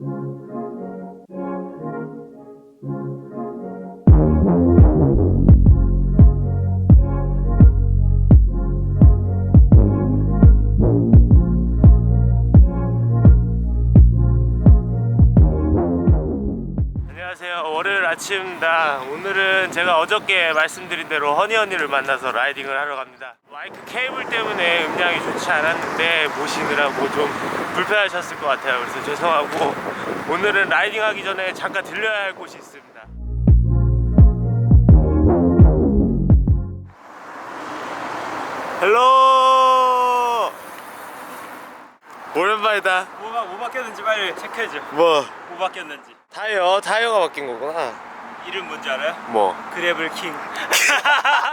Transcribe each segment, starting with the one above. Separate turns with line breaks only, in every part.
안녕하세요. 월요일 아침입니다. 오늘은 제가 어저께 말씀드린 대로 허니 언니를 만나서 라이딩을 하러 갑니다. 마이크 케이블 때문에 음량이 좋지 않았는데 모시느라고 좀 불편하셨을 것 같아요. 그래서 죄송하고 오늘은 라이딩 하기 전에 잠깐 들려야 할 곳이 있습니다. 헬로! 오랜만이다.
뭐가 뭐 바뀌었는지 빨리 체크해줘.
뭐
뭐 바뀌었는지.
타이어 타이어가 바뀐 거구나.
이름 뭔지 알아요?
뭐
그래블 킹.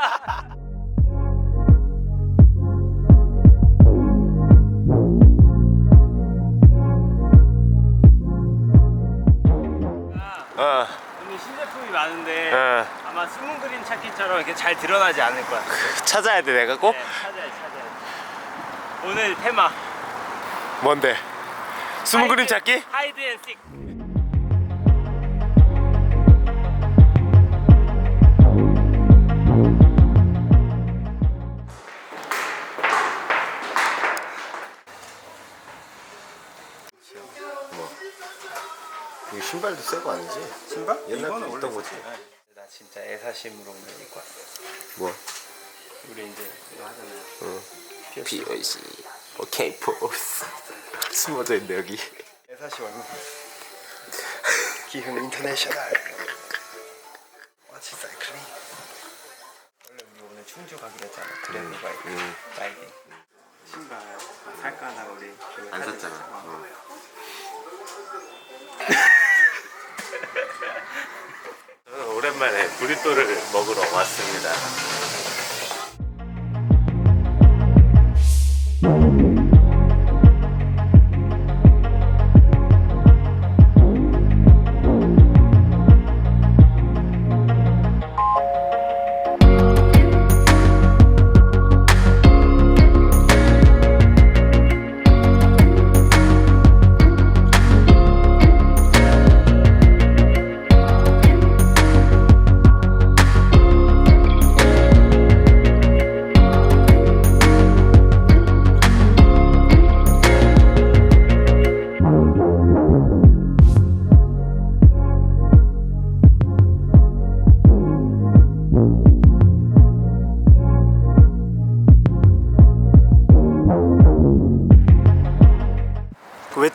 처럼 이렇게 잘 드러나지 않을 거야.
찾아야 돼 내가 꼭
네, 찾아야 찾아야. 오늘 테마
뭔데 숨은 그림
하이드-
찾기?
하이드 앤 식.
이 신발도 새거 아니지?
신발?
옛날
거
있던 거지?
네. 나 진짜 애사심으로 오늘 입고 왔어.
뭐?
우리 이제 이거 하잖아요.
응.
POC.
POC 오케이 포스 숨어져 있네 여기
애사심 얼마? 기흥 인터내셔널. 와치 사이클링. 원래 우리 오늘 충주 가기로 했잖아. 그래도 바이크.
음.
라이딩. 신발 살까 나 우리.
안 샀잖아 어.
저는 오랜만에 브리또를 먹으러 왔습니다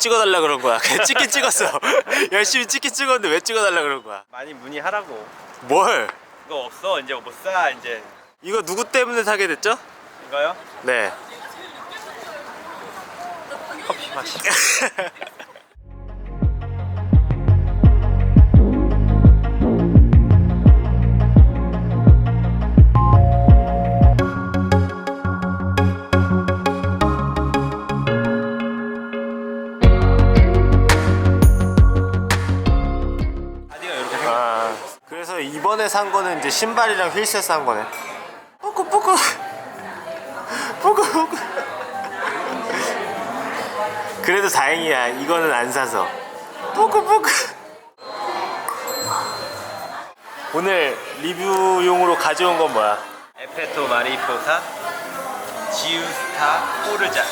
찍어달라 그런 거야 그냥 찍긴 찍었어 열심히 찍긴 찍었는데 왜 찍어달라 그런 거야
많이 문의하라고.
뭘
이거 없어 이제 못 사 이제.
이거 누구 때문에 사게 됐죠?
이거요?
네
커피 마시.
이번에 산 거는 이제 신발이랑 휠셋 산 거네. 뿌꾸 뿌꾸 뿌꾸 뿌꾸. 그래도 다행이야. 이거는 안 사서. 뿌꾸 뿌꾸. 오늘 리뷰용으로 가져온 건 뭐야?
에페토 마리포사 지우스타 포르자 2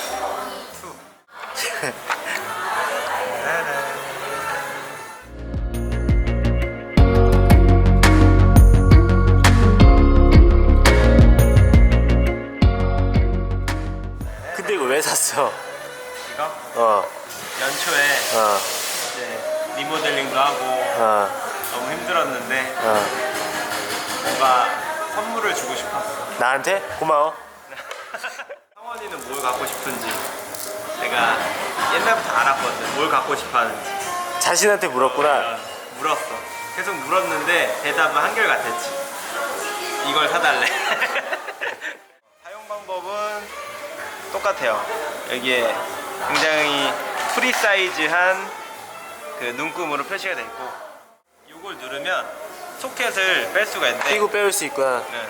샀어?
이거?
어,
연초에
어,
이제 리모델링도 하고
어,
너무 힘들었는데
어.
뭔가 선물을 주고 싶었어.
나한테? 고마워.
성원이는 뭘 갖고 싶은지. 내가 옛날부터 알았거든. 뭘 갖고 싶어 하는지.
자신한테 물었구나.
어, 물었어. 계속 물었는데 대답은 한결같았지. 이걸 사달래 사용 방법은 똑같아요 여기에 굉장히 프리 사이즈한 그 눈금으로 표시가 돼 있고 이걸 누르면 소켓을 뺄 수가 있는데
끼고 빼올 수 있구나.
네.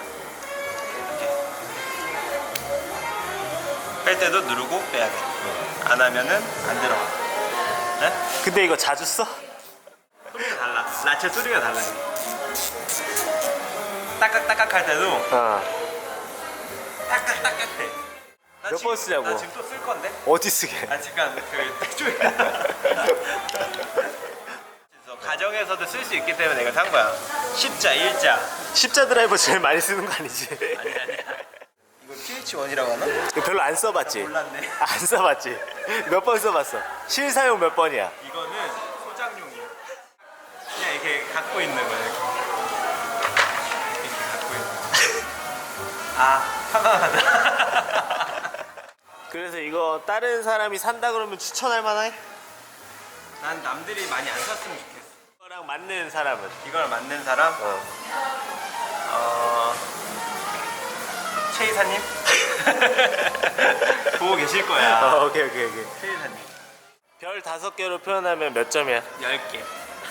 이렇게. 뺄 때도 누르고 빼야 돼. 안 하면은 안 들어가. 네?
근데 이거 자주 써?
소리가 달라. 라체 소리가 달라. 딱딱딱딱 할 때도
어.
딱딱딱딱 해.
나몇번 쓰냐고?
나 지금 또 쓸 건데?
어디 쓰게?
아 잠깐 그 가정에서도 쓸 수 있기 때문에 내가 산 거야. 십자, 일자.
십자 드라이버 제일 많이 쓰는 거 아니지?
아니 아니야. 이거 PH1이라고 하나?
이거 별로 안 써봤지?
몰랐네.
안 써봤지? 몇 번 써봤어? 실사용 몇 번이야?
이거는 소장용이야. 그냥 이렇게 갖고 있는 거야. 이렇게, 이렇게 갖고 있는. 거. 아 편안하다.
그래서 이거 다른 사람이 산다 그러면 추천할 만해?
난 남들이 많이 안 샀으면 좋겠어.
이거랑 맞는 사람은?
이걸 맞는 사람?
어.
어... 최 이사님? 보고 계실 거야.
어, 오케이 오케이 오케이
최 이사님.
별 다섯 개로 표현하면 몇 점이야?
10개.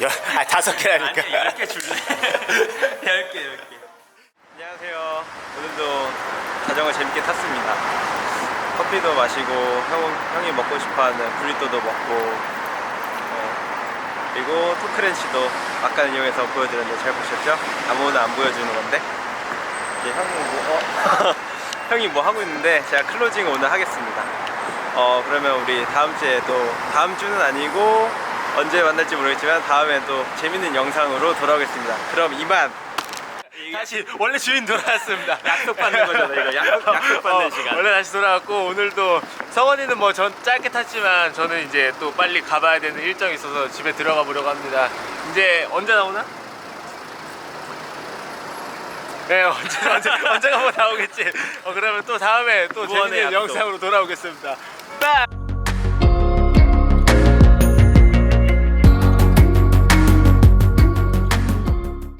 열, 아 다섯 개라니까
아니, 10개 줄래. 10개, 10개. 안녕하세요. 오늘도 자전거 재밌게 탔습니다. 커피도 마시고 형, 형이 먹고 싶어하는 브리또도 먹고 어, 그리고 토크렌치도 아까 이용해서 보여드렸는데 잘 보셨죠? 아무나 안 보여주는 건데 이제 형이 뭐 어, 형이 뭐 하고 있는데 제가 클로징 오늘 하겠습니다. 어 그러면 우리 다음 주에 또 다음 주는 아니고 언제 만날지 모르겠지만 다음에 또 재밌는 영상으로 돌아오겠습니다. 그럼 이만
다시 원래 주인 돌아왔습니다
약속 받는 거잖아 이거 약속, 약속 받는
어,
시간.
원래 다시 돌아왔고 오늘도 성원이는 뭐 전 짧게 탔지만 저는 이제 또 빨리 가봐야 되는 일정이 있어서 집에 들어가 보려고 합니다 이제 언제 나오나? 네 언제 언제 언제가 뭐 나오겠지 어, 그러면 또 다음에 또
무한의
재밌는
약속.
영상으로 돌아오겠습니다